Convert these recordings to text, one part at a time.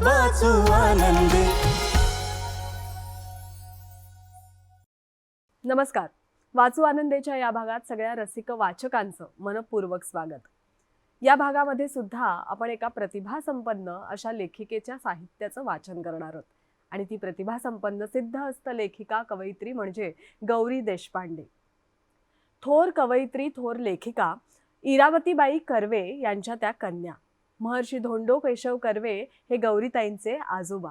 वाचू आनंदी. नमस्कार. वाचू आनंदेच्या या भागात सगळ्या रसिक वाचकांचं मनपूर्वक स्वागत. या भागामध्ये सुद्धा आपण एका प्रतिभासंपन्न अशा लेखिकेच्या साहित्याचं वाचन करणार आहोत. आणि ती प्रतिभासंपन्न सिद्धहस्त लेखिका कवयित्री म्हणजे गौरी देशपांडे. थोर कवयित्री थोर लेखिका इरावतीबाई कर्वे यांच्या त्या कन्या. महर्षी धोंडो केशव कर्वे हे गौरीताईंचे आजोबा.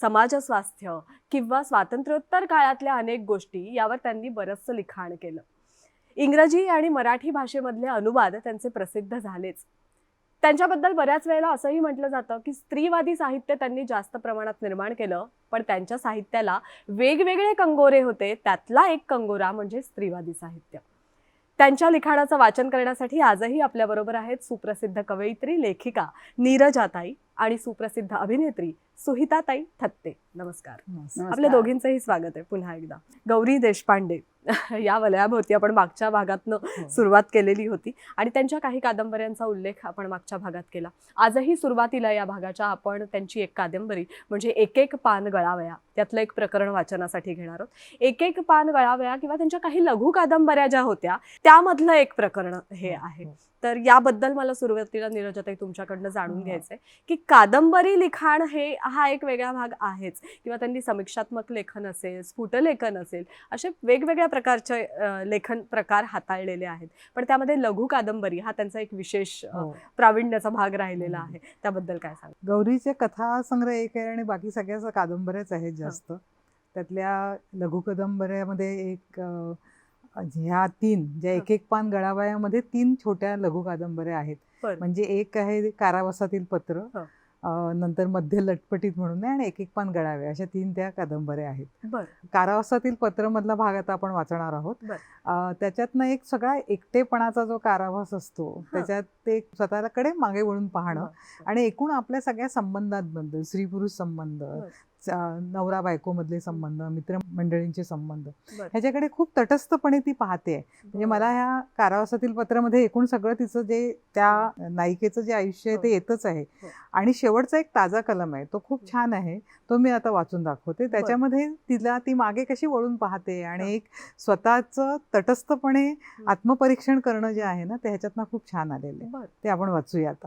समाज स्वास्थ्य किंवा स्वातंत्र्योत्तर काळातल्या अनेक गोष्टी यावर त्यांनी बरंचसं लिखाण केलं. इंग्रजी आणि मराठी भाषेमधले अनुवाद त्यांचे प्रसिद्ध झालेच. त्यांच्याबद्दल बऱ्याच वेळेला असंही म्हटलं जातं की स्त्रीवादी साहित्य त्यांनी जास्त प्रमाणात निर्माण केलं पण त्यांच्या साहित्याला वेगवेगळे कंगोरे होते त्यातला एक कंगोरा म्हणजे स्त्रीवादी साहित्य. त्यांच्या लिखाणाचं वाचन करण्यासाठी आजही आपल्याबरोबर आहेत सुप्रसिद्ध कवयित्री लेखिका नीरजाताई. आणि सुप्रसिद्ध अभिनेत्री सुहिताताई थत्ते. नमस्कार. आपल्या दोघींचंही स्वागत आहे पुन्हा एकदा. गौरी देशपांडे या वलयाभोवती आपण मागच्या भागातनं सुरुवात केलेली होती आणि त्यांच्या काही कादंबऱ्यांचा उल्लेख आपण मागच्या भागात केला. आजही सुरुवातीला या भागाच्या आपण त्यांची एक कादंबरी म्हणजे एक एक पान गळावया त्यातलं एक प्रकरण वाचनासाठी घेणार आहोत. एक एक पान गळावया किंवा त्यांच्या काही लघु कादंबऱ्या ज्या होत्या त्यामधलं एक प्रकरण हे आहे. तर याबद्दल मला सुरुवातीला निरजताई तुमच्याकडनं जाणून घ्यायचंय की कादंबरी लिखाण हे हा एक वेगळा भाग आहेच. किंवा त्यांनी समीक्षात्मक लेखन असेल स्फुटलेखन असेल असे वेगवेगळ्या प्रकारचे लेखन प्रकार हाताळलेले आहेत. पण त्यामध्ये लघु कादंबरी हा त्यांचा एक विशेष हो. प्रावीण्याचा भाग राहिलेला आहे. त्याबद्दल काय सांग गौरीचे कथा संग्रह एक आहे आणि बाकी सगळ्या कादंबऱ्याच आहेत जास्त. त्यातल्या लघु कादंबऱ्यामध्ये एक ह्या तीन ज्या एक एक पान गळावयामध्ये तीन छोट्या लघु कादंबऱ्या आहेत. म्हणजे एक आहे कारावासातील पत्र नंतर मध्य लटपटीत म्हणून आणि एक एक पान गळावे अशा तीन त्या कादंबऱ्या आहेत. बरं. कारावासातील पत्र मधला भाग आता आपण वाचणार आहोत. त्याच्यातनं एक सगळा एकटेपणाचा जो कारावास असतो त्याच्यात ते स्वतःकडे मागे वळून पाहणं. आणि एकूण आपल्या सगळ्या संबंधांबद्दल स्त्री पुरुष संबंध नवरा बायको मधले संबंध मित्रमंडळींचे संबंध. ह्याच्याकडे खूप तटस्थपणे ती पाहते. म्हणजे मला ह्या कारावासातील पत्रामध्ये एकूण सगळं तिचं जे त्या नायिकेचं जे आयुष्य आहे ते हो. येतच आहे. हो. आणि शेवटचा एक ताजा कलम आहे. तो खूप छान आहे. तो मी आता वाचून दाखवते. त्याच्यामध्ये तिला ती मागे कशी वळून पाहते हा. आणि एक स्वतःचं तटस्थपणे आत्मपरीक्षण करणं जे आहे ना ते ह्याच्यातनं खूप छान आलेलं आहे. ते आपण वाचूया आता.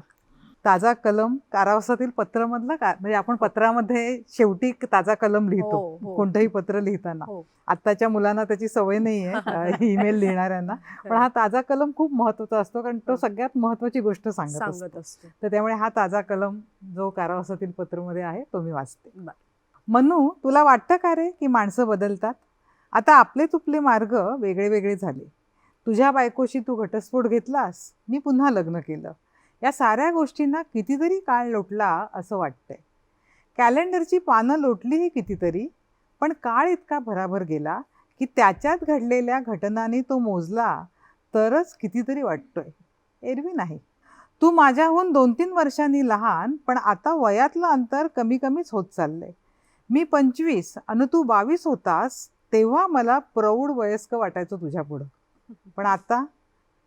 ताजा कलम कारावासातील पत्रामधला का म्हणजे आपण पत्रामध्ये शेवटी ताजा कलम लिहितो हो, हो. कोणतंही पत्र लिहिताना हो. आत्ताच्या मुलांना त्याची सवय नाही आहे ईमेल लिहिणाऱ्यांना पण हा ताजा कलम खूप महत्त्वाचा असतो कारण तो. सगळ्यात महत्वाची गोष्ट सांगत असतो तर त्यामुळे हा ताजा कलम जो कारावासातील पत्रमध्ये आहे तो मी वाचते. मनू तुला वाटतं का रे की माणसं बदलतात आता आपले तुपले मार्ग वेगळे वेगळे झाले तुझ्या बायकोशी तू घटस्फोट घेतलास मी पुन्हा लग्न केलं या साऱ्या गोष्टींना कितीतरी काळ लोटला असं वाटतंय. कॅलेंडरची पानं लोटलीही कितीतरी पण काळ इतका भराभर गेला की त्याच्यात घडलेल्या घटनांनी तो मोजला तरच कितीतरी वाटतोय. एरवी नाही. तू माझ्याहून दोन तीन वर्षांनी लहान पण आता वयातलं अंतर कमी कमीच होत चाललंय. मी पंचवीस आणि तू बावीस होतास तेव्हा मला प्रौढ वयस्क वाटायचं तुझ्या पुढं पण आता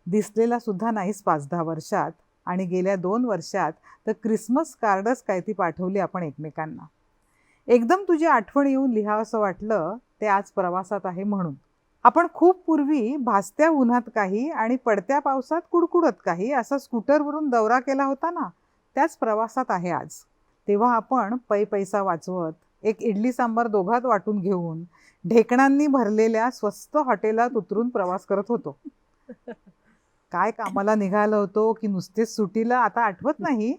दिसलेला सुद्धा नाहीस पाच दहा वर्षात. आणि गेल्या दोन वर्षात तर क्रिसमस कार्डच काय ती पाठवली आपण एकमेकांना. एकदम तुझी आठवण येऊन लिहावंसं वाटलं ते आज प्रवासात आहे म्हणून. आपण खूप पूर्वी भासत्या उन्हात काही आणि पडत्या पावसात कुडकुडत काही असा स्कूटरवरून दौरा केला होता ना त्याच प्रवासात आहे आज. तेव्हा आपण पै पैसा वाचवत एक इडली सांबार दोघात वाटून घेऊन ढेकणांनी भरलेल्या स्वस्त हॉटेलात उतरून प्रवास करत होतो. काय कामाला निघालो होतो की नुसतेच सुटीला आता आठवत नाही.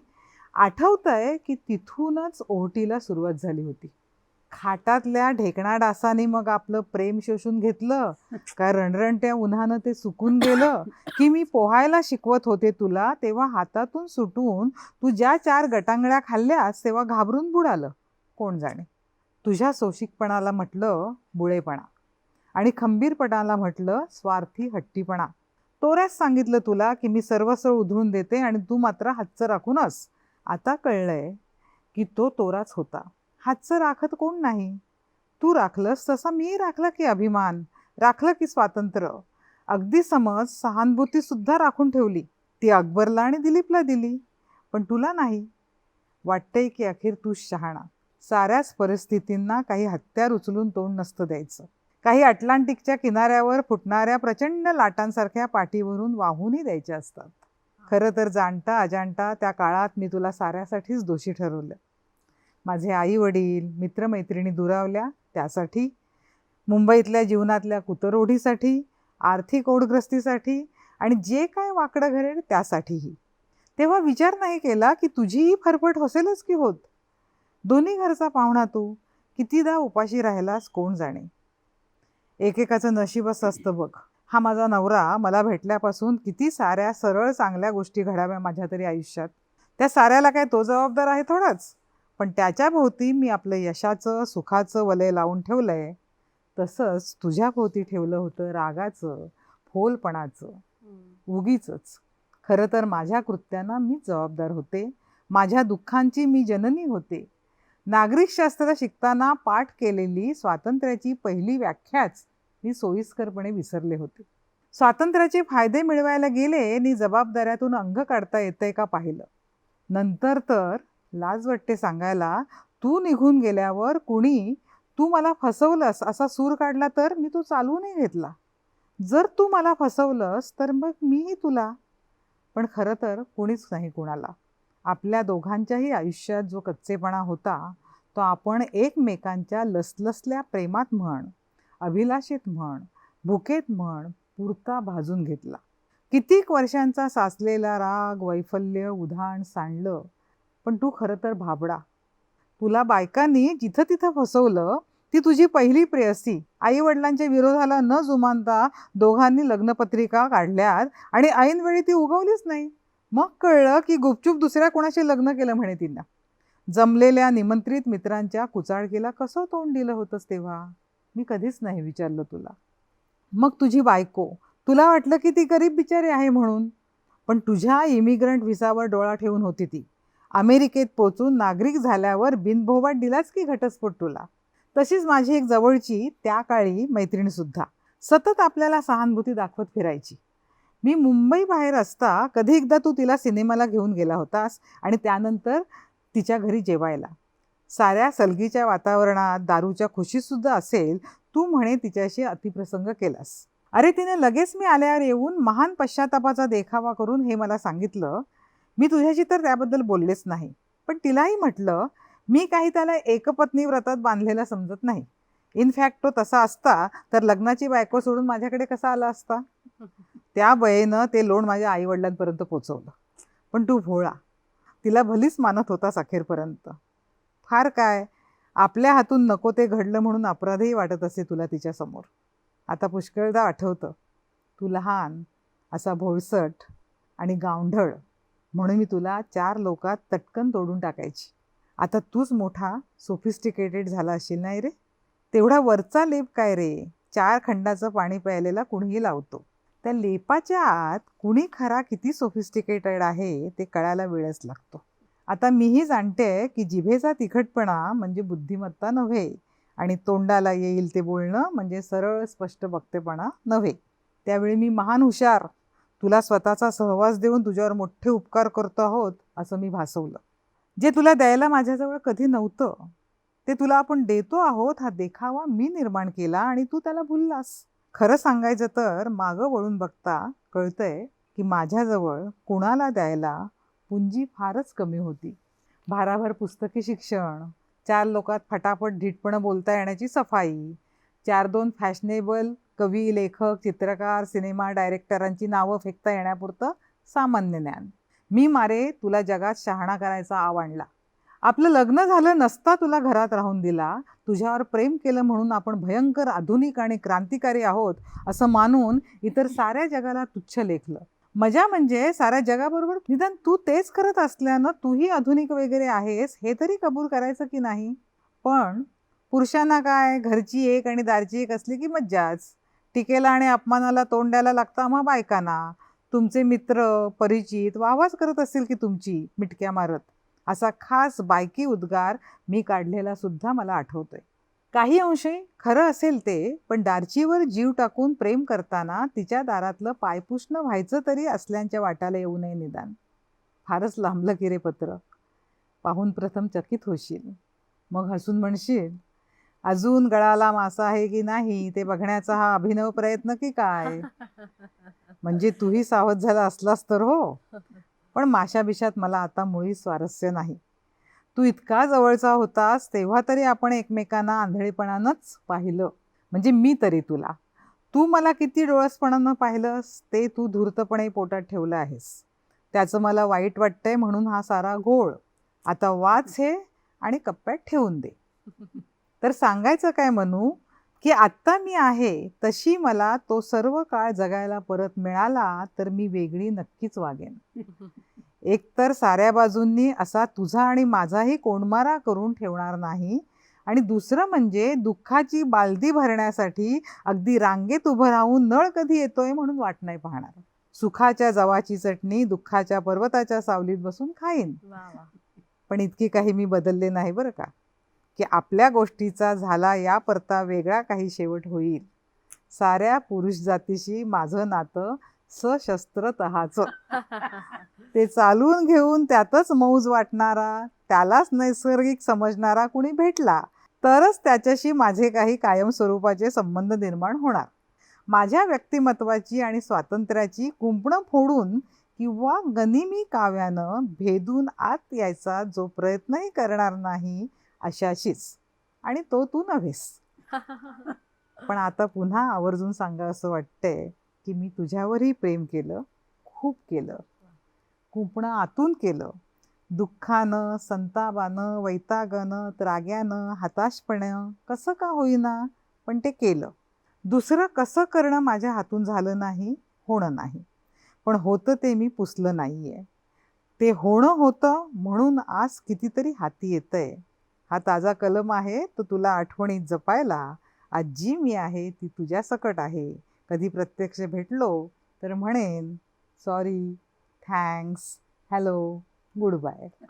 आठवतंय की तिथूनच ओहटीला सुरुवात झाली होती. खाटातल्या ढेकणा डासाने मग आपलं प्रेम शोषून घेतलं. का रणरणत्या उन्हानं ते सुकून गेलं. की मी पोहायला शिकवत होते तुला तेव्हा हातातून सुटून तू ज्या चार गटांगळ्या खाल्ल्यास तेव्हा घाबरून बुडालं. कोण जाणे? तुझ्या सोशिकपणाला म्हटलं बुळेपणा. आणि खंबीरपणाला म्हटलं स्वार्थी हट्टीपणा. तोऱ्याच सांगितलं तुला की मी सर्वस्व उधळून देते आणि तू मात्र हातचं राखूनच आता कळलंय की तो तोराच होता. हातचं राखत कोण नाही? तू राखलंस तसा मी राखला की अभिमान? राखलं की स्वातंत्र्य? अगदी समज सहानुभूतीसुद्धा राखून ठेवली. ती अकबरला आणि दिलीपला दिली. पण तुला नाही. वाटतंय की अखेर तू शहाणा. साऱ्याच परिस्थितींना काही हत्यार उचलून तोंड नसतं द्यायचं. काही अटलांटिकच्या किनाऱ्यावर फुटणाऱ्या प्रचंड लाटांसारख्या पाठीवरून वाहूनही द्यायच्या असतात. खरं तर जाणता अजाणता त्या काळात मी तुला साऱ्यासाठीच दोषी ठरवलं. माझे आई वडील मित्रमैत्रिणी दुरावल्या त्यासाठी मुंबईतल्या जीवनातल्या कुतरोढीसाठी आर्थिक ओढग्रस्तीसाठी आणि जे काय वाकडं घडेल त्यासाठीही. तेव्हा विचार नाही केला की तुझीही फरफट होसेलच की होत? दोन्ही घरचा पाहुणा तू कितीदा उपाशी राहिलास कोण जाणे? एकेकाचं नशीबच असतं बघ. हा माझा नवरा मला भेटल्यापासून किती साऱ्या सरळ चांगल्या गोष्टी घडाव्या माझ्या तरी आयुष्यात. त्या साऱ्याला काय तो जबाबदार आहे थोडाच. पण त्याच्या भोवती मी आपलं यशाचं सुखाचं वलय लावून ठेवलंय. तसंच तुझ्या भोवती ठेवलं होतं रागाचं फोलपणाचं उगीच खरं तर माझ्या कृत्यांना मीच जबाबदार होते. माझ्या दुःखांची मी जननी होते. नागरिकशास्त्र शिकताना पाठ केलेली स्वातंत्र्याची पहिली व्याख्याच मी सोयीस्करपणे विसरले होते. स्वातंत्र्याचे फायदे मिळवायला गेले नि जबाबदाऱ्यातून अंग काढता येतंय का पाहिलं? नंतर तर लाज वाटते सांगायला तू निघून गेल्यावर कुणी तू मला फसवलंस असा सूर काढला तर मी तो चालवूनही घेतला. जर तू मला फसवलंस तर मग मीही तुला. पण खरं तर कुणीच नाही कुणाला. आपल्या दोघांच्याही आयुष्यात जो कच्चेपणा होता तो आपण एकमेकांच्या लसलसल्या प्रेमात म्हण अभिलाषेत म्हण भुकेत म्हण पुरता भाजून घेतला. कितीक वर्षांचा साचलेला राग वैफल्य उधाण सांडलं पण तू खरं तर भाबडा. तुला बायकांनी जिथं तिथं फसवलं ती तुझी पहिली प्रेयसी. आई वडिलांच्या विरोधाला न जुमानता दोघांनी लग्नपत्रिका काढल्यात आणि ऐनवेळी ती उगवलीच नाही. मग कळलं की गुपचूप दुसऱ्या कोणाशी लग्न केलं म्हणे तिनं. जमलेल्या निमंत्रित मित्रांच्या कुचाळकीला कसं तोंड दिलं होतंस तेव्हा? मी कधीच नाही विचारलं तुला. मग तुझी बायको तुला वाटलं की ती गरीब बिचारी आहे म्हणून? पण तुझ्या इमिग्रंट व्हिसावर डोळा ठेवून होती ती. अमेरिकेत पोचून नागरिक झाल्यावर बिनभोबाट दिलाच की घटस्फोट तुला? तशीच माझी एक जवळची त्या काळी मैत्रिणीसुद्धा. सतत आपल्याला सहानुभूती दाखवत फिरायची. मी मुंबई बाहेर असता कधी एकदा तू तिला सिनेमाला घेऊन गेला होतास आणि त्यानंतर तिच्या घरी जेवायला. साऱ्या सलगीच्या वातावरणात दारूच्या खुशीसुद्धा असेल तू म्हणे तिच्याशी अतिप्रसंग केलास. अरे तिने लगेच मी आल्यावर येऊन महान पश्चातापाचा देखावा करून हे मला सांगितलं. मी तुझ्याशी तर त्याबद्दल बोललेच नाही. पण तिलाही म्हटलं मी काही त्याला एकपत्नी व्रतात बांधलेला समजत नाही. इनफॅक्ट तो तसा असता तर लग्नाची बायको सोडून माझ्याकडे कसा आला असता? त्या वयेनं ते लोण माझ्या आईवडिलांपर्यंत पोचवलं. पण तू भोळा. तिला भलीच मानत होतास अखेरपर्यंत फार काय? आपल्या हातून नको ते घडलं म्हणून अपराधही वाटत असे तुला तिच्यासमोर आता पुष्कळदा आठवतं. तू लहान असा भोळसट आणि गावढळ म्हणून मी तुला चार लोकात तटकन तोडून टाकायची. आता तूच मोठा सोफिस्टिकेटेड झाला असेल नाही रे? तेवढा वरचा लेप काय रे? चार खंडाचं पाणी प्यायलेला कुणीही लावतो. त्या लेपाच्या आत कुणी खरा किती सोफिस्टिकेटेड आहे ते कळायला वेळच लागतो. आता मीही जाणते की जिभेचा तिखटपणा म्हणजे बुद्धिमत्ता नव्हे आणि तोंडाला येईल ते बोलणं म्हणजे सरळ स्पष्ट बघतेपणा नव्हे. त्यावेळी मी महान हुशार. तुला स्वतःचा सहवास देऊन तुझ्यावर मोठे उपकार करतो आहोत असं मी भासवलं. जे तुला द्यायला माझ्याजवळ कधी नव्हतं ते तुला आपण देतो आहोत हा देखावा मी निर्माण केला आणि तू त्याला भुललास. खरं सांगायचं तर मागं वळून बघता कळतंय की माझ्याजवळ कुणाला द्यायला पुंजी फारच कमी होती. भाराभर पुस्तकी शिक्षण चार लोकात फटाफट ढीटपणं बोलता येण्याची सफाई चार दोन फॅशनेबल कवी लेखक चित्रकार सिनेमा डायरेक्टरांची नावं फेकता येण्यापुरतं सामान्य ज्ञान. मी मारे तुला जगात शहाणा करायचा आव आणला. आपलं लग्न झालं नसता तुला घरात राहून दिला. तुझ्यावर प्रेम केलं म्हणून आपण भयंकर आधुनिक आणि क्रांतिकारी आहोत असं मानून इतर साऱ्या जगाला तुच्छ लेखलं. मजा म्हणजे साऱ्या जगाबरोबर निदान तू तेच करत असल्यानं तूही आधुनिक वगैरे आहेस हे तरी कबूल करायचं की नाही? पण पुरुषांना काय? घरची एक आणि दारची एक असली की मज्जाच. टीकेला आणि अपमानाला तोंड द्यायला लागतं मग बायकांना. तुमचे मित्र परिचित वाहवाच करत असतील की तुमची मिटक्या मारत. असा खास बायकी उद्गार मी काढलेला सुद्धा मला आठवतोय. काही अंशी खरं असेल ते पण दारचीवर जीव टाकून प्रेम करताना तिच्या दारातलं पायपुसणं व्हायचं तरी असल्यांच्या वाटाला येऊ नये निदान. फारच लांबलं की रे पत्र पाहून प्रथम चकित होशील. मग हसून म्हणशील अजून गळाला मासा आहे की नाही? ते बघण्याचा हा अभिनव प्रयत्न की काय? म्हणजे तूही सावध झाला असलास तर हो. पण माशाबिशात मला आता मुळी स्वारस्य नाही. तू इतका जवळचा होतास तेव्हा तरी आपण एकमेकांना आंधळेपणानंच पाहिलं. म्हणजे मी तरी तुला. तू मला किती डोळसपणानं पाहिलंस ते तू धूर्तपणे पोटात ठेवलं आहेस. त्याचं मला वाईट वाटतंय म्हणून हा सारा घोळ. आता वाच हे आणि कप्प्यात ठेवून दे. तर सांगायचं काय म्हणू की आत्ता मी आहे तशी मला तो सर्व काळ जगायला परत मिळाला तर मी वेगळी नक्कीच वागेन. एकतर साऱ्या बाजूंनी असा तुझा आणि माझाही कोंडमारा करून ठेवणार नाही. आणि दुसरं म्हणजे दुःखाची बालदी भरण्यासाठी अगदी रांगेत उभं राहून नळ कधी येतोय म्हणून वाट नाही पाहणार. सुखाच्या जवाची चटणी दुःखाच्या पर्वताच्या सावलीत बसून खाईन. पण इतकी काही मी बदलले नाही बरं का? की आपल्या गोष्टीचा झाला या परता वेगळा काही शेवट होईल. साऱ्या पुरुष जातीशी माझं नातं सशस्त्र तहाचं ते चालून घेऊन त्यातच मौज वाटणारा त्यालाच नैसर्गिक समजणारा कुणी भेटला तरच त्याच्याशी माझे काही कायमस्वरूपाचे संबंध निर्माण होणार. माझ्या व्यक्तिमत्वाची आणि स्वातंत्र्याची कुंपणं फोडून किंवा गनिमी काव्यानं भेदून आत यायचा जो प्रयत्नही करणार नाही अशाशीच. आणि तो तू नव्हेस. पण आता पुन्हा आवर्जून सांगा असं वाटतंय की मी तुझ्यावरही प्रेम केलं खूप केलं. कुंपणं आतून केलं. दुःखानं संतापानं वैतागानं त्राग्यानं हताशपणं कसं का होईना पण ते केलं. दुसरं कसं करणं माझ्या हातून झालं नाही होणं नाही. पण होतं ते मी पुसलं नाही आहे ते होणं होतं म्हणून आज कितीतरी हाती येतंय. हा ताजा कलम आहे तो तुला आठवणीत जपायला आजी मी आहे ती तुझ्यासकट आहे. कधी प्रत्यक्ष भेटलो तर म्हणेन sorry thanks hello good bye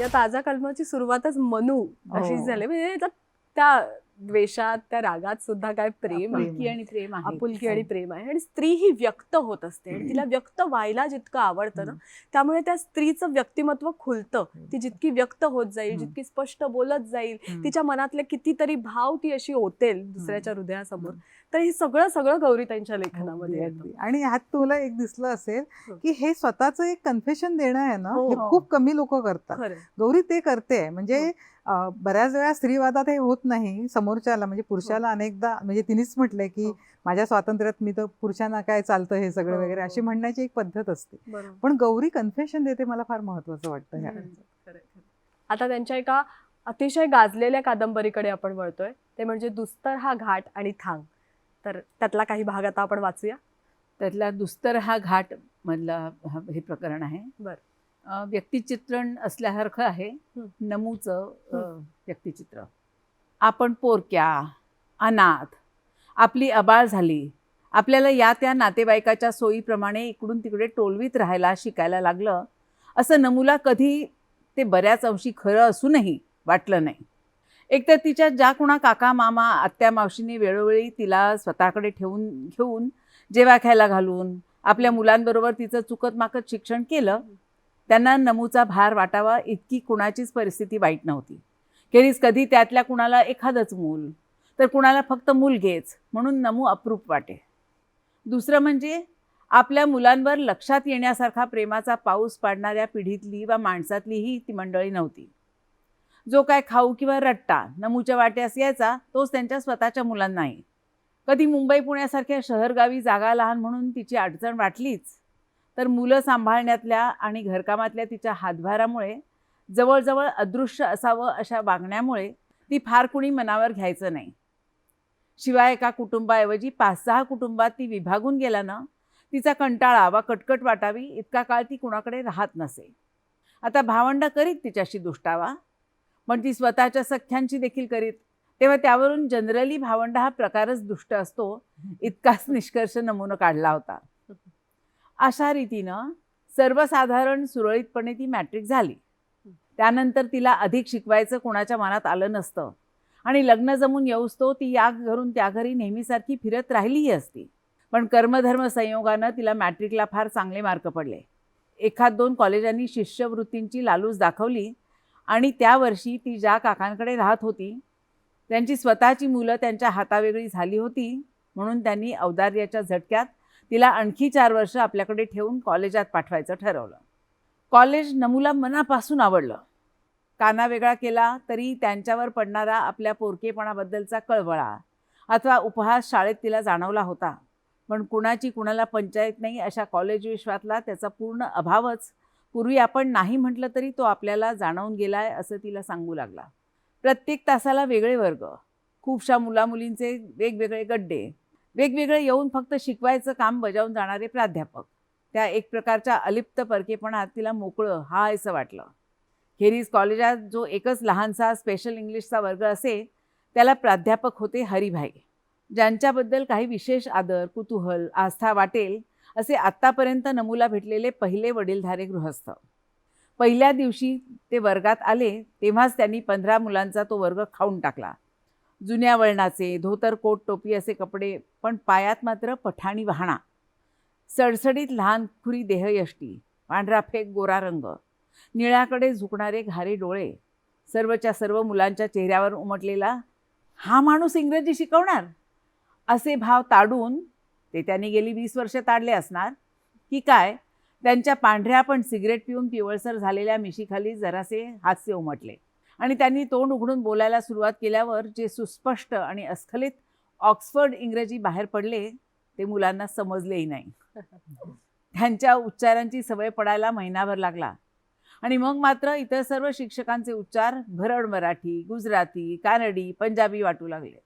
या ताजा कलमाची सुरुवातच मनू अशीच हो. झाली. म्हणजे त्या द्वेषात त्या रागात सुद्धा काय प्रेम. आपुलकी आणि प्रेम आहे. आपुलकी आणि प्रेम आहे. आणि स्त्री ही व्यक्त होत असते आणि तिला व्यक्त व्हायला जितकं आवडतं ना त्यामुळे त्या स्त्रीचं व्यक्तिमत्व खुलतं. ती जितकी व्यक्त होत जाईल. जितकी स्पष्ट बोलत जाईल. तिच्या मनातले कितीतरी भाव ती अशी ओतेल दुसऱ्याच्या हृदयासमोर. तर हे सगळं सगळं गौरी त्यांच्या लेखनामध्ये. आणि ह्यात तुला एक दिसलं असेल. की हे स्वतःचं एक कन्फेशन देणं आहे ना हो, हे हो. खूप कमी लोक करतात गौरी ते करते म्हणजे हो. बऱ्याच वेळा स्त्रीवादात हे होत नाही समोरच्याला म्हणजे पुरुषाला अनेकदा म्हणजे तिनेच म्हटलंय की. माझ्या स्वातंत्र्यात मी तर पुरुषांना काय चालतं हे सगळं वगैरे. अशी म्हणण्याची एक पद्धत असते पण गौरी कन्फेशन देते मला फार महत्वाचं वाटतं. आता त्यांच्या एका अतिशय गाजलेल्या कादंबरीकडे आपण वळतोय ते म्हणजे दुस्तर हा घाट आणि थांग तर त्यातला काही भाग आता आपण वाचूया. त्यातला दुस्तर हा घाट मधला हा- प्रकरण आहे. बर. व्यक्तिचित्रण असल्यासारखं आहे. नमूचं व्यक्तिचित्र. आपण पोरक्या अनाथ आपली अबाळ झाली. आपल्याला या त्या नातेवाईकाच्या सोयीप्रमाणे इकडून तिकडे टोलवीत राहायला शिकायला लागलं. असं नमूला कधी ते बऱ्याच अंशी खरं असूनही वाटलं नाही. एकतर तिच्या ज्या कुणा काका मामा आत्या मावशीने वेळोवेळी तिला स्वतःकडे ठेवून घेऊन जेवा खायला घालून आपल्या मुलांबरोबर तिचं चुकत माकत शिक्षण केलं त्यांना नमूचा भार वाटावा इतकी कुणाचीच परिस्थिती वाईट नव्हती. खेरीज कधी त्यातल्या कुणाला एखादंच मूल तर कुणाला फक्त मुलगेच म्हणून नमू अप्रूप वाटे. दुसरं म्हणजे आपल्या मुलांवर लक्षात येण्यासारखा प्रेमाचा पाऊस पाडणाऱ्या पिढीतली वा माणसातलीही ती मंडळी नव्हती. जो काय खाऊ किंवा रट्टा नमूच्या वाट्यास यायचा तोच त्यांच्या स्वतःच्या मुलांनाही कधी मुंबई पुण्यासारख्या शहरगावी जागा लहान म्हणून तिची अडचण वाटलीच तर मुलं सांभाळण्यातल्या आणि घरकामातल्या तिच्या हातभारामुळे जवळजवळ अदृश्य असावं अशा वागण्यामुळे ती फार कुणी मनावर घ्यायचं नाही. शिवाय एका कुटुंबाऐवजी पाच सहा कुटुंबात ती विभागून गेल्यानं तिचा कंटाळा वा कटकट वाटावी इतका काळ ती कुणाकडे राहत नसे. आता भावंड करीत तिच्याशी दुष्टावा पण ती स्वतःच्या सख्यांची देखील करीत. तेव्हा त्यावरून जनरली भावंड हा प्रकारच दुष्ट असतो. इतकाच निष्कर्ष नमुना काढला होता. अशा रीतीनं सर्वसाधारण सुरळीतपणे ती मॅट्रिक झाली. त्यानंतर तिला अधिक शिकवायचं कोणाच्या मनात आलं नसतं. आणि लग्न जमून येऊस्तो ती या घरून त्या घरी नेहमीसारखी फिरत राहिलीही असती. पण कर्मधर्म संयोगानं तिला मॅट्रिकला फार चांगले मार्क पडले. एखाद दोन कॉलेजांनी शिष्यवृत्तींची लालूच दाखवली आणि त्या वर्षी ती ज्या काकांकडे राहत होती त्यांची स्वतःची मुलं त्यांच्या हातावेगळी झाली होती म्हणून त्यांनी औदार्याच्या झटक्यात तिला आणखी चार वर्ष आपल्याकडे ठेवून कॉलेजात पाठवायचं ठरवलं. कॉलेज नमूला मनापासून आवडलं. काना वेगळा केला तरी त्यांच्यावर पडणारा आपल्या पोरकेपणाबद्दलचा कळवळा अथवा उपहास शाळेत तिला जाणवला होता. पण कुणाची कुणाला पंचायत नाही अशा कॉलेज विश्वातला त्याचा पूर्ण अभावच पूर्वी आपण नाही म्हटलं तरी तो आपल्याला जाणवून गेलाय असं तिला सांगू लागला. प्रत्येक तासाला वेगळे वर्ग खूपशा मुलामुलींचे वेगवेगळे गड्डे वेगवेगळे येऊन फक्त शिकवायचं काम बजावून जाणारे प्राध्यापक. त्या एक प्रकारच्या अलिप्त परकेपणात तिला मोकळं हायसं वाटलं. खेरीज कॉलेजात जो एकच लहानसा स्पेशल इंग्लिशचा वर्ग असे त्याला प्राध्यापक होते हरिभाई ज्यांच्याबद्दल काही विशेष आदर कुतूहल आस्था वाटेल असे आत्तापर्यंत नमूला भेटलेले पहिले वडीलधारे गृहस्थ. पहिल्या दिवशी ते वर्गात आले तेव्हाच त्यांनी पंधरा मुलांचा तो वर्ग खाऊन टाकला. जुन्या वळणाचे धोतर कोट टोपी असे कपडे पण पायात मात्र पठाणी वाहणा. सडसडीत लहान खुरी देहयष्टी पांढरा फेक गोरा रंग निळ्याकडे झुकणारे घारे डोळे सर्वच्या सर्व मुलांच्या चेहऱ्यावर उमटलेला हा माणूस इंग्रजी शिकवणार? असे भाव ताडून ते त्यांनी गेली वीस वर्ष ताडले असणार. की काय? त्यांच्या पांढऱ्या पण सिगरेट पिऊन पिवळसर झालेल्या मिशीखाली जरासे हास्य उमटले. आणि त्यांनी तोंड उघडून बोलायला सुरुवात केल्यावर जे सुस्पष्ट आणि अस्खलित ऑक्सफर्ड इंग्रजी बाहेर पडले ते मुलांना समजलेही नाही. त्यांच्या उच्चारांची सवय पडायला महिनाभर लागला. आणि मग मात्र इतर सर्व शिक्षकांचे उच्चार भरड मराठी गुजराती कानडी पंजाबी वाटू लागले.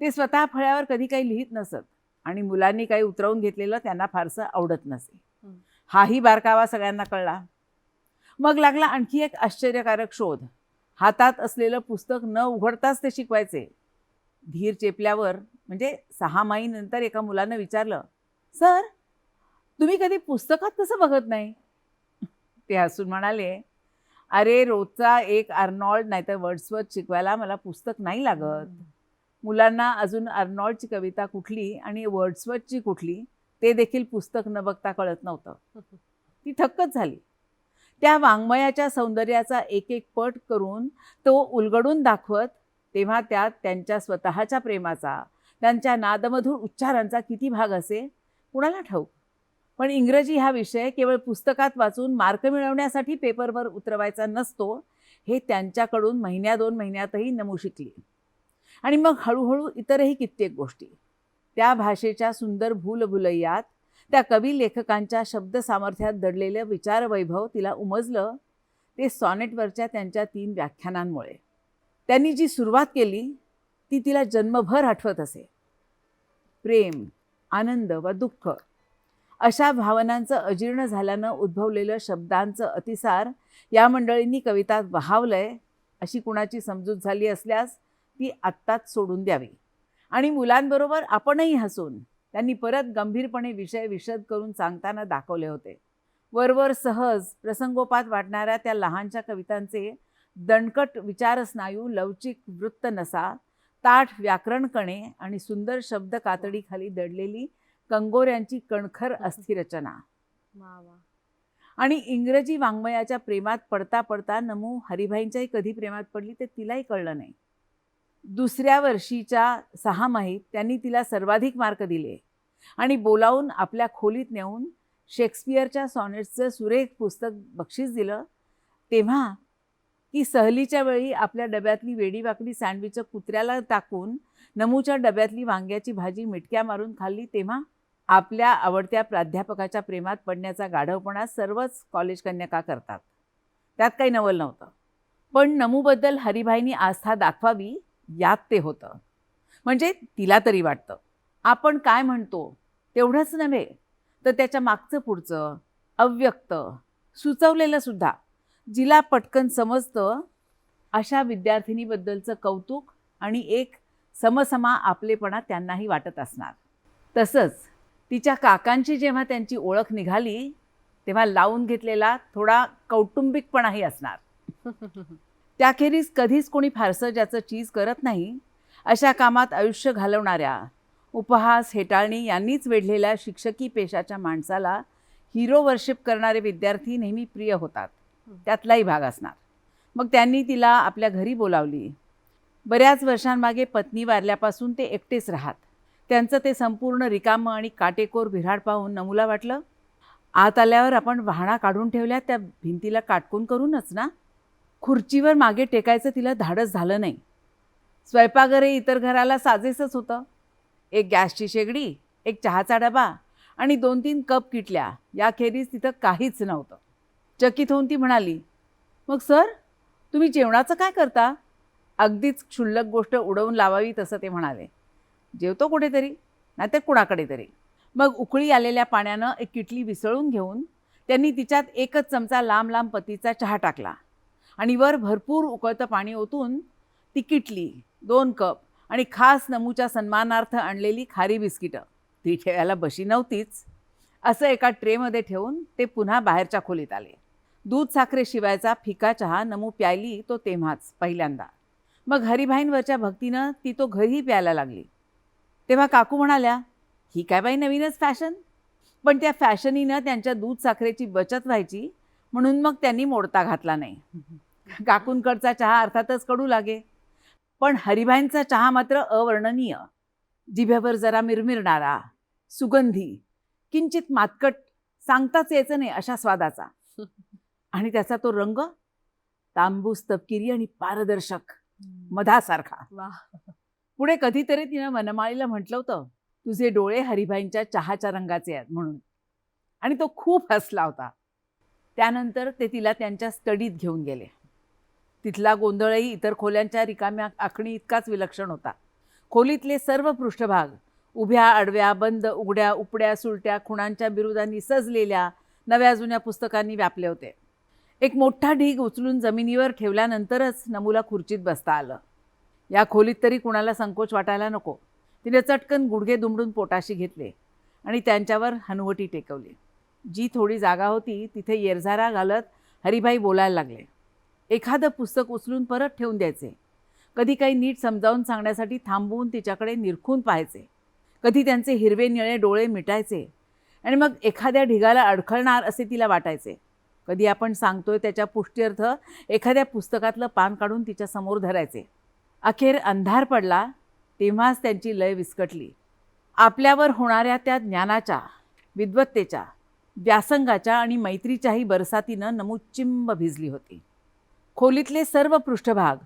ते स्वतः फळ्यावर कधी काही लिहित नसत. आणि मुलांनी काही उतरवून घेतलेलं त्यांना फारसं आवडत नसे. हाही बारकावा सगळ्यांना कळला. मग लागला आणखी एक आश्चर्यकारक शोध. हातात असलेलं पुस्तक न उघडताच ते शिकवायचे. धीर चेपल्यावर म्हणजे सहा नंतर एका मुलानं विचारलं सर तुम्ही कधी पुस्तकात कसं बघत नाही? ते हसून म्हणाले अरे रोजचा एक अर्नॉल्ड नाहीतर वर्ड्सवर्थ शिकवायला मला पुस्तक नाही लागत. मुलांना अजून अर्नॉल्डची कविता कुठली आणि वर्ड्सवर्थची कुठली ते देखील पुस्तक न बघता कळत नव्हतं. ती थक्कच झाली. त्या वाङ्मयाच्या सौंदर्याचा एक एक पट करून तो उलगडून दाखवत तेव्हा त्यात त्यांच्या स्वतःच्या प्रेमाचा त्यांच्या नादमधूर उच्चारांचा किती भाग असे? कुणाला ठाऊक? पण इंग्रजी हा विषय केवळ पुस्तकात वाचून मार्क मिळवण्यासाठी पेपरवर उतरवायचा नसतो हे त्यांच्याकडून महिन्या दोन महिन्यातही नमू शिकली. आणि मग हळूहळू इतरही कित्येक गोष्टी. त्या भाषेच्या सुंदर भूलभुलैयात त्या कवी लेखकांच्या शब्द सामर्थ्यात दडलेलं विचारवैभव तिला उमजलं ते सॉनेटवरच्या त्यांच्या तीन व्याख्यानांमुळे. त्यांनी जी सुरुवात केली ती तिला जन्मभर आठवत असे. प्रेम आनंद व दुःख. अशा भावनांचं अजीर्ण झाल्यानं उद्भवलेलं शब्दांचं अतिसार या मंडळींनी कवितात वहावलंय अशी कुणाची समजूत झाली असल्यास ती आत्ताच सोडून द्यावी. आणि मुलांबरोबर आपणही हसून त्यांनी परत गंभीरपणे विषय विशद करून सांगताना दाखवले होते. वरवर सहज प्रसंगोपात वाटणाऱ्या त्या लहानशा कवितांचे दणकट विचारस्नायू लवचिक वृत्त नसा ताठ व्याकरण कणे आणि सुंदर शब्द कातडीखाली दडलेली कंगोऱ्यांची कणखर अस्थिरचना. आणि इंग्रजी वाङ्मयाच्या प्रेमात पडता पडता नमू हरिभाईंच्याही कधी प्रेमात पडली ते तिलाही कळलं नाही. दुसऱ्या वर्षीच्या सहामाहीत त्यांनी तिला सर्वाधिक मार्क दिले आणि बोलावून आपल्या खोलीत नेऊन शेक्सपियरच्या सॉनेट्सचं सुरेख पुस्तक बक्षीस दिलं. तेव्हा की सहलीच्या वेळी आपल्या डब्यातली वेडीवाकडी सँडविच कुत्र्याला टाकून नमूच्या डब्यातली वांग्याची भाजी मिटक्या मारून खाल्ली तेव्हा आपल्या आवडत्या प्राध्यापकाच्या प्रेमात पडण्याचा गाढवपणा सर्वच कॉलेज कन्यका करतात. त्यात काही नवल नव्हतं. पण नमूबद्दल हरिभाईंनी आस्था दाखवावी यात ते होतं. म्हणजे तिला तरी वाटतं. आपण काय म्हणतो तेवढंच नव्हे तर त्याच्या मागचं पुढचं अव्यक्त सुचवलेलं सुद्धा जिला पटकन समजतं अशा विद्यार्थिनीबद्दलचं कौतुक आणि एक समसमा आपलेपणा त्यांनाही वाटत असणार. तसंच तिच्या काकांची जेव्हा त्यांची ओळख निघाली तेव्हा लावून घेतलेला थोडा कौटुंबिकपणाही असणार. त्याखेरीज कधीच कोणी फारसं ज्याचं चीज करत नाही अशा कामात आयुष्य घालवणाऱ्या उपहास हेटाळणी यांनीच वेढलेल्या शिक्षकी पेशाच्या माणसाला हिरो वर्शिप करणारे विद्यार्थी नेहमी प्रिय होतात. त्यातलाही भाग असणार. मग त्यांनी तिला आपल्या घरी बोलावली. बऱ्याच वर्षांमागे पत्नी वारल्यापासून ते एकटेच राहत. त्यांचं ते संपूर्ण रिकामं आणि काटेकोर भिराड पाहून नमूला वाटलं आत आल्यावर आपण वाहणा काढून ठेवल्या त्या भिंतीला काटकून करूनच ना? खुर्चीवर मागे टेकायचं तिला धाडस झालं नाही. स्वयंपाकघरही इतर घराला साजेसच होतं. एक गॅसची शेगडी एक चहाचा डबा आणि दोन तीन कप किटल्या. याखेरीज तिथं काहीच नव्हतं. चकित होऊन ती म्हणाली मग सर तुम्ही जेवणाचं काय करता? अगदीच क्षुल्लक गोष्ट उडवून लावावी तसं ते म्हणाले. जेवतो कुठेतरी नाहीतर कुणाकडे तरी. मग उकळी आलेल्या पाण्यानं एक किटली विसळून घेऊन त्यांनी तिच्यात एकच चमचा लांब लांब पतीचा चहा टाकला. आणि वर भरपूर उकळतं पाणी ओतून ती किटली दोन कप आणि खास नमूच्या सन्मानार्थ आणलेली खारी बिस्किटं. ती ठेवायला बशी नव्हतीच. असं एका ट्रेमध्ये ठेवून ते पुन्हा बाहेरच्या खोलीत आले. दूध साखरेशिवायचा फिका चहा नमू प्यायली तो तेव्हाच पहिल्यांदा. मग हरिभाईंवरच्या भक्तीनं ती तो घरीही प्यायला लागली. तेव्हा काकू म्हणाल्या ही काय बाई नवीनच फॅशन? पण त्या फॅशनीनं त्यांच्या दूध साखरेची बचत व्हायची म्हणून मग त्यांनी मोडता घातला नाही. काकूंकडचा चहा अर्थातच कडू लागे. पण हरिभाईंचा चहा मात्र अवर्णनीय. जिभेवर जरा मिरमिरणारा. सुगंधी. किंचित मातकट. सांगताच यायचं नाही अशा स्वादाचा. आणि त्याचा तो रंग? तांबूस तपकिरी आणि पारदर्शक. मधासारखा. पुढे कधीतरी तिनं वनमाळीला म्हटलं होतं तुझे डोळे हरिभाईंच्या चहाच्या रंगाचे आहेत म्हणून. आणि तो खूप हसला होता. त्यानंतर ते तिला त्यांच्या स्टडीत घेऊन गेले. तिथला गोंधळही इतर खोल्यांच्या रिकाम्या आखणी इतकाच विलक्षण होता. खोलीतले सर्व पृष्ठभाग उभ्या आडव्या बंद उघड्या उपड्या सुलट्या खुणांच्या बिरुदांनी सजलेल्या नव्या जुन्या पुस्तकांनी व्यापले होते. एक मोठा ढीग उचलून जमिनीवर ठेवल्यानंतरच नमूला खुर्चीत बसता आलं. या खोलीत तरी कुणाला संकोच वाटायला नको. तिने चटकन गुडघे दुमडून पोटाशी घेतले आणि त्यांच्यावर हनुवटी टेकवली. जी थोडी जागा होती तिथे येरझारा घालत हरिभाई बोलायला लागले. एखादं पुस्तक उचलून परत ठेवून द्यायचे. कधी काही नीट समजावून सांगण्यासाठी थांबवून तिच्याकडे निरखून पाहायचे. कधी त्यांचे हिरवे निळे डोळे मिटायचे आणि मग एखाद्या ढिगाला अडखळणार असे तिला वाटायचे. कधी आपण सांगतोय त्याच्या पुष्ट्यर्थ एखाद्या पुस्तकातलं पान काढून तिच्यासमोर धरायचे. अखेर अंधार पडला तेव्हाच त्यांची लय विस्कटली. आपल्यावर होणाऱ्या त्या ज्ञानाच्या विद्वत्तेच्या व्यासंगाच्या आणि मैत्रीच्याही बरसातीनं नमुचिंब भिजली होती. खोलीतले सर्व पृष्ठभाग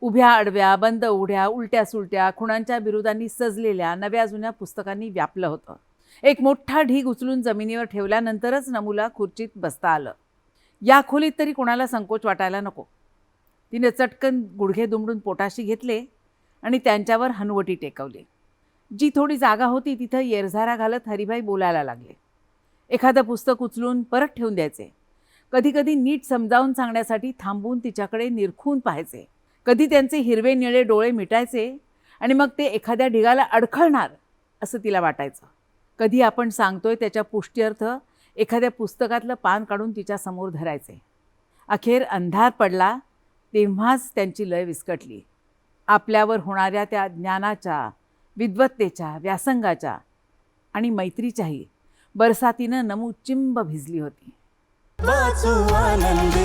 उभ्या आडव्या बंद उघड्या उलट्या सुलट्या खुणांच्या विरोधांनी सजलेल्या नव्या जुन्या पुस्तकांनी व्यापलं होतं. एक मोठा ढीग उचलून जमिनीवर ठेवल्यानंतरच नमूला खुर्चीत बसता आलं. या खोलीत तरी कोणाला संकोच वाटायला नको. तिने चटकन गुडघे दुमडून पोटाशी घेतले आणि त्यांच्यावर हनुवटी टेकवली. जी थोडी जागा होती तिथं येरझारा घालत हरिभाई बोलायला लागले. एखादं पुस्तक उचलून परत ठेवून द्यायचे. कधीकधी नीट समजावून सांगण्यासाठी थांबून तिच्याकडे निरखून पाहायचे. कधी त्यांचे हिरवे निळे डोळे मिटायचे आणि मग ते एखाद्या ढिगाला अडखळणार असं तिला वाटायचं. कधी आपण सांगतोय त्याच्या पुष्ट्यर्थ एखाद्या पुस्तकातलं पान काढून तिच्या समोर धरायचे. अखेर अंधार पडला तेव्हाच त्यांची लय विस्कटली. आपल्यावर होणाऱ्या त्या ज्ञानाच्या विद्वत्तेच्या व्यासंगाच्या आणि मैत्रीच्याही बरसातीनं नमूचिंब भिजली होती. वाचू आनंदी.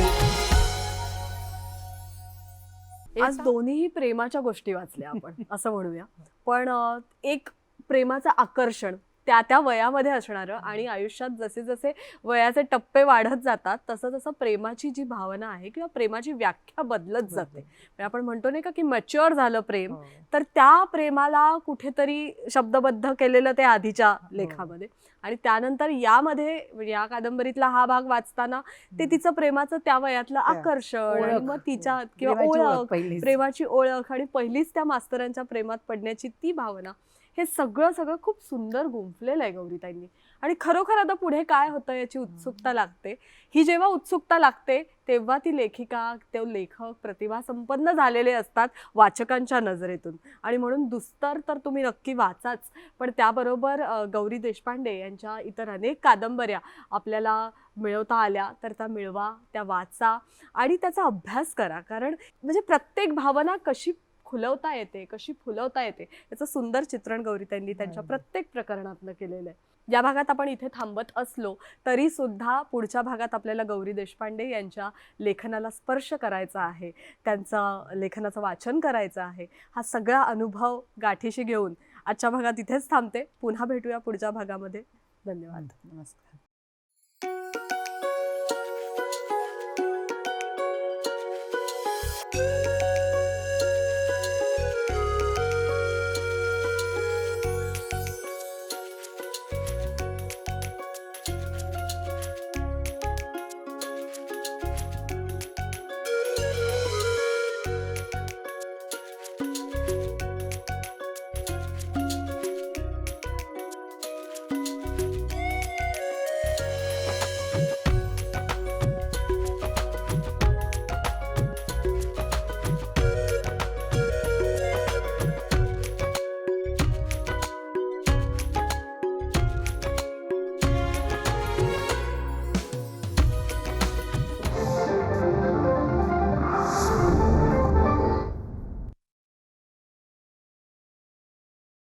आज दोन्हीही प्रेमाच्या गोष्टी वाचल्या आपण असं म्हणूया. पण अ, एक प्रेमाचं आकर्षण त्या त्या वयामध्ये असणारं आणि आयुष्यात जसे जसे वयाचे टप्पे वाढत जातात तसं तसं प्रेमाची जी भावना आहे किंवा प्रेमाची व्याख्या बदलत जाते. म्हणजे आपण म्हणतो नाही का की मच्युअर झालं प्रेम हो. तर त्या प्रेमाला कुठेतरी शब्दबद्ध केलेलं ते आधीच्या लेखामध्ये. आणि त्यानंतर यामध्ये म्हणजे या कादंबरीतला हा भाग वाचताना ते तिचं प्रेमाचं त्या वयातलं आकर्षण. मग तिच्या किंवा प्रेमाची ओळख. प्रेमाची ओळख आणि पहिलीच त्या मास्तरांच्या प्रेमात पडण्याची ती भावना हे सगळं सगळं खूप सुंदर गुंफलेलं आहे गौरीताईंनी. आणि खरोखर आता पुढे काय होतं याची उत्सुकता लागते? ही जेव्हा उत्सुकता लागते तेव्हा ती लेखिका ते लेखक प्रतिभा संपन्न झालेले असतात वाचकांच्या नजरेतून. आणि म्हणून दुस्तर तर तुम्ही नक्की वाचाच. पण त्याबरोबर गौरी देशपांडे यांच्या इतर अनेक कादंबऱ्या आपल्याला मिळवता आल्या तर त्या मिळवा त्या वाचा आणि त्याचा अभ्यास करा. कारण म्हणजे प्रत्येक भावना कशी खुलवता येते कशी फुलवता येते याचं सुंदर चित्रण गौरीताईंनी त्यांच्या प्रत्येक प्रकरणातनं केलेलं आहे. या भागात आपण इथे थांबत असलो तरी सुद्धा पुढच्या भागात आपल्याला गौरी देशपांडे यांच्या लेखनाला स्पर्श करायचा आहे त्यांचं लेखनाचं वाचन करायचं आहे हा सगळा अनुभव गाठीशी घेऊन आजच्या भागात इथेच थांबते. पुन्हा भेटूया पुढच्या भागामध्ये. धन्यवाद. नमस्कार.